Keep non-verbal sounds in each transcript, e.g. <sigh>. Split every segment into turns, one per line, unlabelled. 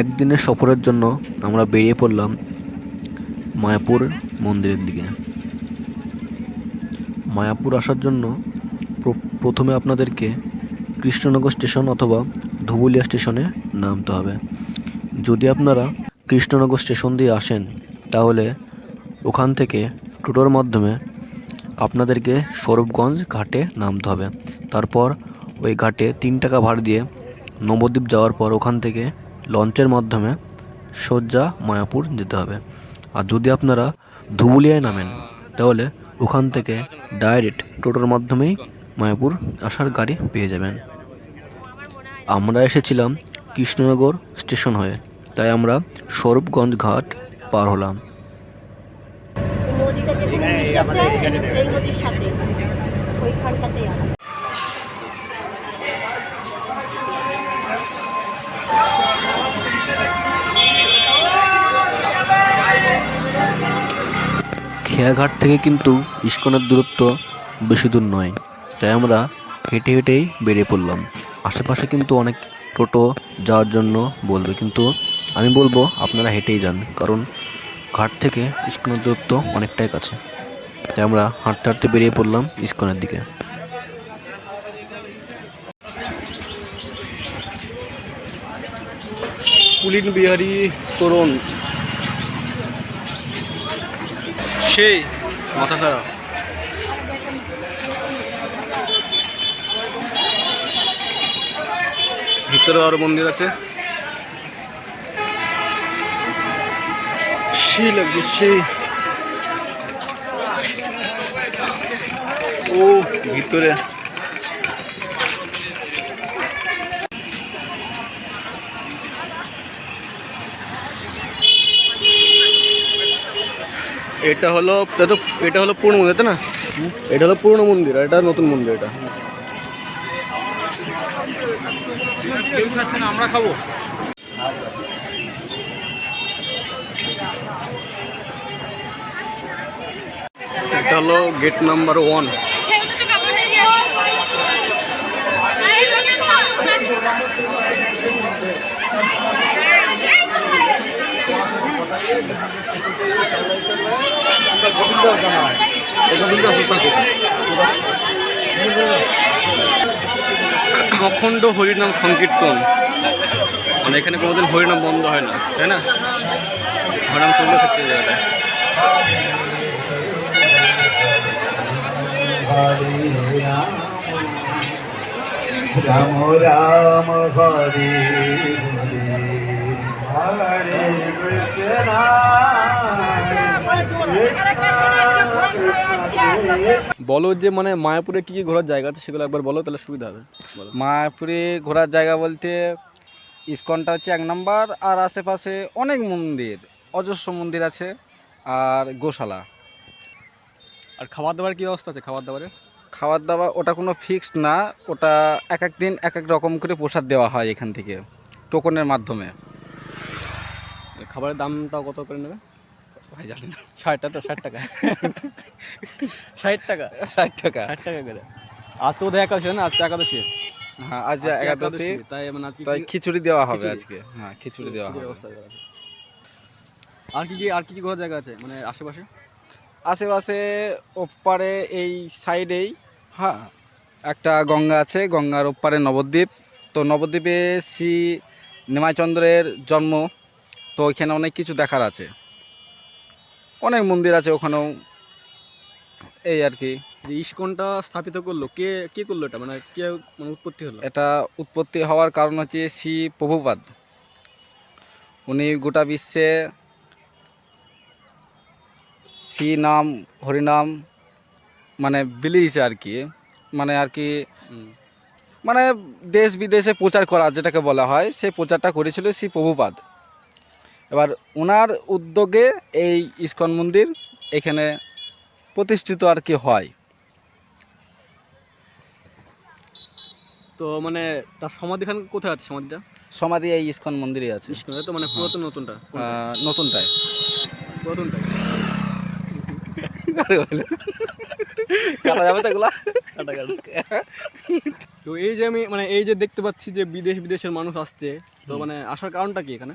একদিনের সফরের জন্য আমরা বেরিয়ে পড়লাম মায়াপুর মন্দিরের দিকে। মায়াপুর আসার জন্য প্রথমে আপনাদেরকে কৃষ্ণনগর স্টেশন অথবা ধুবুলিয়া স্টেশনে নামতে হবে। যদি আপনারা কৃষ্ণনগর স্টেশন দিয়ে আসেন, তাহলে ওখান থেকে টোটোর মাধ্যমে আপনাদেরকে সৌরভগঞ্জ ঘাটে নামতে হবে। তারপর ওই ঘাটে তিন টাকা ভাড়া দিয়ে নবদ্বীপ যাওয়ার পর ওখান থেকে লঞ্চের মাধ্যমে সোজা মায়াপুর যেতে হবে। আর যদি আপনারা ধুবুলিয়ায় নামেন, তাহলে ওখান থেকে ডাইরেক্ট টোটোর মাধ্যমেই মায়াপুর আসার গাড়ি পেয়ে যাবেন। আমরা এসেছিলাম কৃষ্ণনগর স্টেশন হয়ে, তাই আমরা স্বরূপগঞ্জ ঘাট পার হলাম।
নদীটা নদীর সাথে। ওইখানটাতেই
খেয়াঘাট থেকে কিন্তু ইস্কনের দূরত্ব বেশি দূর নয়। তাই আমরা হেঁটে হেঁটেই বেরিয়ে পড়লাম। আশেপাশে কিন্তু অনেক টোটো যাওয়ার জন্য বলবে, কিন্তু আমি বলব আপনারা হেঁটেই যান, কারণ ঘাট থেকে ইস্কনের দূরত্ব অনেকটাই কাছে। তাই আমরা হাঁটতে হাঁটতে বেরিয়ে পড়লাম ইস্কনের দিকে।
পুলিন বিহারি তরুণ সেই মাথা খারাপ। ভিতরে আরও মন্দির আছে। সেই লাগছে সেই। ও ভিতরে। এটা হলো, এটা এটা হলো পুরনো মন্দির, তাই না? এটা হলো পুরনো মন্দির এটা নতুন মন্দির এটা। আমরা খাব এটা হলো গেট নাম্বার ওয়ান অখণ্ড হরিনাম সংকীর্তন। মানে এখানে কোনোদিন হরিনাম বন্ধ হয় না, তাই না? হরিনাম চলতে থাকতে জায়গাটায়
রাম রাম হরে হরে হরে, কৃষ্ণ।
বলো যে মানে মায়াপুরে কি কি ঘোরার জায়গা আছে সেগুলো একবার বলো তাহলে সুবিধা হবে।
মায়াপুরে ঘোরার জায়গা বলতে ইস্কনটা হচ্ছে এক নম্বর আর আশেপাশে অনেক মন্দির অজস্র মন্দির আছে আর গোশালা।
আর খাবার দাবার কী অবস্থা আছে খাবার দাবারে
খাবার দাবার ওটা কোনো ফিক্সড না ওটা এক এক দিন এক এক রকম করে প্রসাদ দেওয়া হয় এখান থেকে টোকনের মাধ্যমে।
খাবারের দামটাও কত করে নেবে?
ভাই জানি না।
ষাটটা তো ষাট টাকা। ষাট টাকা?
ষাট টাকা।
ষাট টাকা করে। আজ তো না আজ তো একাদশী।
হ্যাঁ আজ একাদশী
তাই মানে আজকে
তাই খিচুড়ি দেওয়া হবে আজকে। হ্যাঁ খিচুড়ি দেওয়া হবে?
আর কি কি আর কি কি ঘোরার জায়গা আছে? মানে আশেপাশে?
আশেপাশে ওপারে এই সাইডেই হ্যাঁ একটা গঙ্গা আছে। গঙ্গার ওপারে নবদ্বীপ। তো নবদ্বীপে শ্রী নিমাইচন্দ্রের জন্ম। তো ওইখানে অনেক কিছু দেখার আছে। অনেক মন্দির আছে ওখানেও। এই আর কি।
যে ইস্কনটা স্থাপিত করল কে কে করল এটা? মানে কে মানে উৎপত্তি হলো?
এটা উৎপত্তি হওয়ার কারণ হচ্ছে শ্রী প্রভুপাদ। উনি গোটা বিশ্বে শ্রী নাম হরিনাম মানে বিলিয়েছে আর কি। মানে আর কি মানে দেশ বিদেশে প্রচার করা যেটাকে বলা হয় সেই প্রচারটা করেছিল শ্রী প্রভুপাদ। এবার ওনার উদ্যোগে এই ইস্কন মন্দির এখানে প্রতিষ্ঠিত আর কি হয়।
তো মানে তার সমাধি সমাধিখান কোথায় আছে সমাধিটা?
সমাধি এই ইস্কন মন্দিরে আছে।
ইস্কন তো মানে পুরাতন নতুনটা। কোনটা?
আহ, নতুনটায়
পুরাতনটা
কাটা যাবে তো এগুলা?
তো এই যে আমি মানে এই যে দেখতে পাচ্ছি যে বিদেশ বিদেশের মানুষ আসছে তো মানে আসার কারণটা কি এখানে?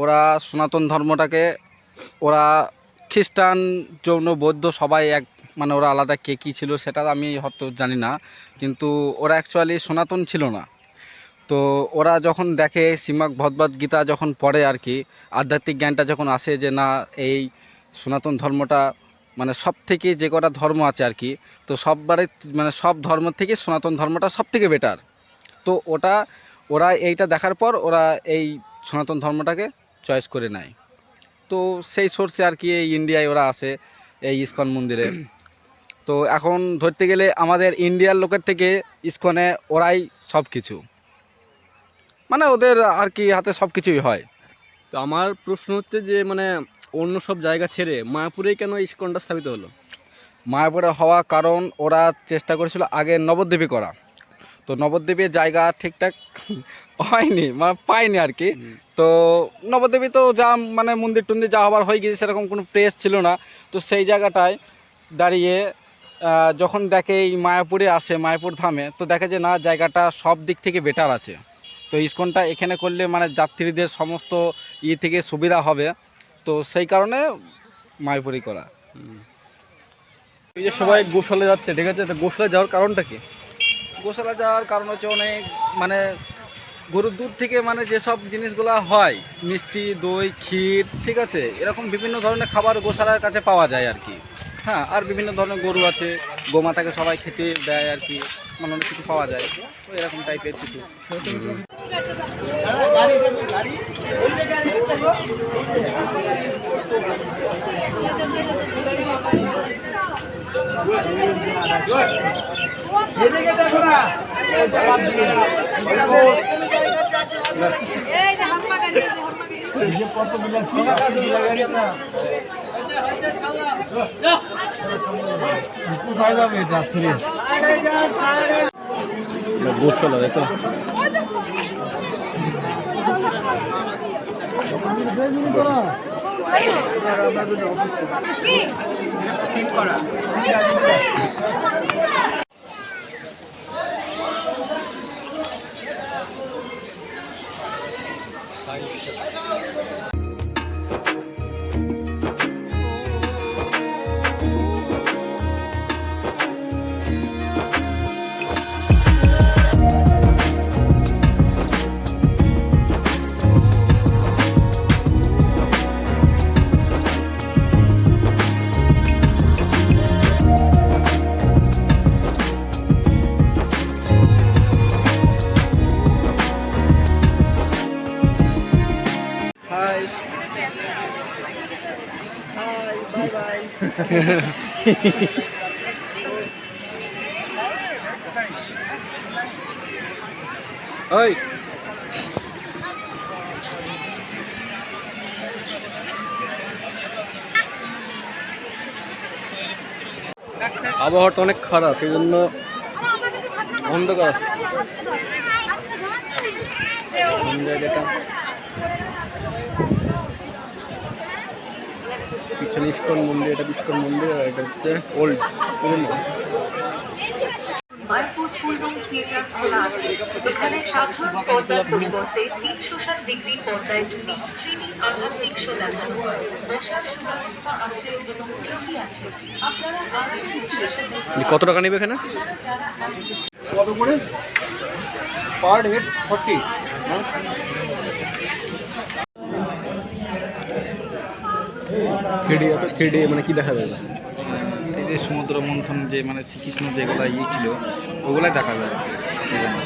ওরা সনাতন ধর্মটাকে, ওরা খ্রিস্টান জৈন বৌদ্ধ সবাই এক মানে ওরা আলাদা কে কী ছিল সেটা আমি হয়তো জানি না, কিন্তু ওরা অ্যাকচুয়ালি সনাতন ছিল না। তো ওরা যখন দেখে, শ্রীমদ ভগবদ গীতা যখন পড়ে আর কি, আধ্যাত্মিক জ্ঞানটা যখন আসে যে না, এই সনাতন ধর্মটা মানে সব থেকে যে কটা ধর্ম আছে আর কি, তো সববারে মানে সব ধর্ম থেকে সনাতন ধর্মটা সব থেকে বেটার তো ওটা, ওরা এইটা দেখার পর ওরা এই সনাতন ধর্মটাকে চয়েস করে নেয় তো সেই সোর্সে আর কি এই ইন্ডিয়ায় ওরা আসে এই ইস্কন মন্দিরে। <clears throat> তো এখন ধরতে গেলে আমাদের ইন্ডিয়ার লোকের থেকে ইস্কনে ওরাই সব কিছু মানে ওদের আর কি হাতে সব কিছুই হয়।
তো আমার প্রশ্ন হচ্ছে যে মানে অন্য সব জায়গা ছেড়ে মায়াপুরেই কেন ইস্কনটা স্থাপিত হলো?
মায়াপুরে হওয়া কারণ ওরা চেষ্টা করেছিল আগে নবদ্বীপে করা। তো নবদ্বীপের জায়গা ঠিকঠাক হয়নি মানে পাইনি আর কি। তো নবদ্বীপে তো যা মানে মন্দির টন্দির যা হবার হয়ে গেছে সেরকম কোনো প্রেস ছিল না। তো সেই জায়গাটায় দাঁড়িয়ে যখন দেখে এই মায়াপুরে আসে মায়াপুর ধামে তো দেখে যে না জায়গাটা সব দিক থেকে বেটার আছে। তো ইস্কনটা এখানে করলে মানে যাত্রীদের সমস্ত ই থেকে সুবিধা হবে। তো সেই কারণে মায়াপুরি করা।
এই যে সবাই গোশালে যাচ্ছে ঠিক আছে? তো গোশালে যাওয়ার কারণটা কি?
গোশালা যাওয়ার কারণ হচ্ছে অনেক মানে গরুর দুধ থেকে মানে যেসব জিনিসগুলো হয়, মিষ্টি, দই, ক্ষীর, ঠিক আছে, এরকম বিভিন্ন ধরনের খাবার গোশালার কাছে পাওয়া যায় আর কি। হ্যাঁ আর বিভিন্ন ধরনের গরু আছে গোমাতাকে সবাই খেতে দেয় আর কি মানে অনেক কিছু পাওয়া যায়, তো এরকম টাইপের কিছু।
এই যে হাম্মা গাড়ি এই যে হাম্মা গাড়ি
গোশালা তাই তো
হাই 还差 <laughs>
ওই আবহাওয়াটা অনেক খারাপ সেই জন্য অন্ধকার আসছে <laughs> সন্ধ্যা যেটা। পিছনে ইস্কন মন্দির এটা ইস্কন মন্দির আর এটা হচ্ছে ওল্ড পুরনো।
মায়াপুর ফুলরুম থিয়েটার খোলা আছে। এখানে সাধারণ পর্দার পরিবর্তে তিনশো ষাট ডিগ্রি পর্দায় ঢুকি থ্রিডি আধ্যাত্মিক শো দেখানো বসার সুব্যবস্থা আছে এবং ট্রফি আছে। আপনারা আরামে
কত টাকা নেবে এখানে?
কত করে? Per head forty
three D three D মানে কি দেখা যাবে
এই যে সমুদ্র মন্থন যে মানে শ্রীকৃষ্ণ যেগুলো ইয়ে ছিল ওগুলাই দেখা যায়।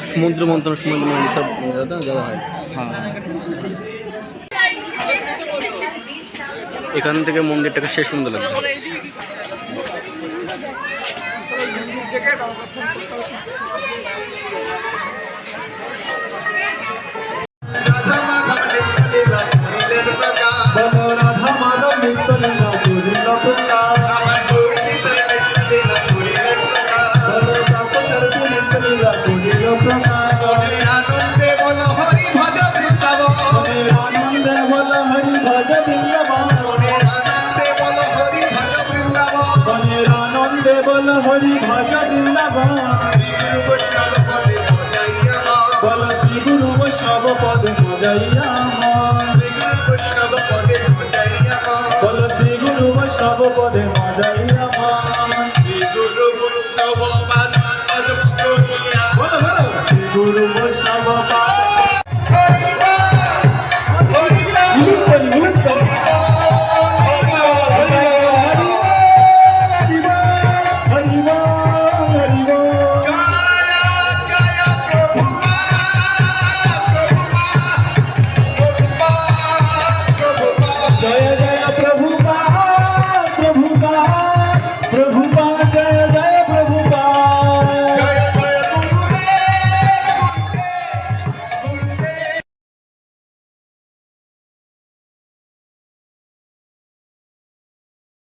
সমুদ্র মন্থন সমুদ্র মন্থন সব যাওয়া হয়?
হ্যাঁ।
এখান থেকে মন্দিরটাকে সে সুন্দর লাগছে।
বল হরি ভজ বৃন্দাবন বল শ্রী গুরু বৈষ্ণব পদে মজাইয়া
বল শ্রী গুরু বৈষ্ণব পদ মজাইয়া
শ্রী গুরু বৈষ্ণব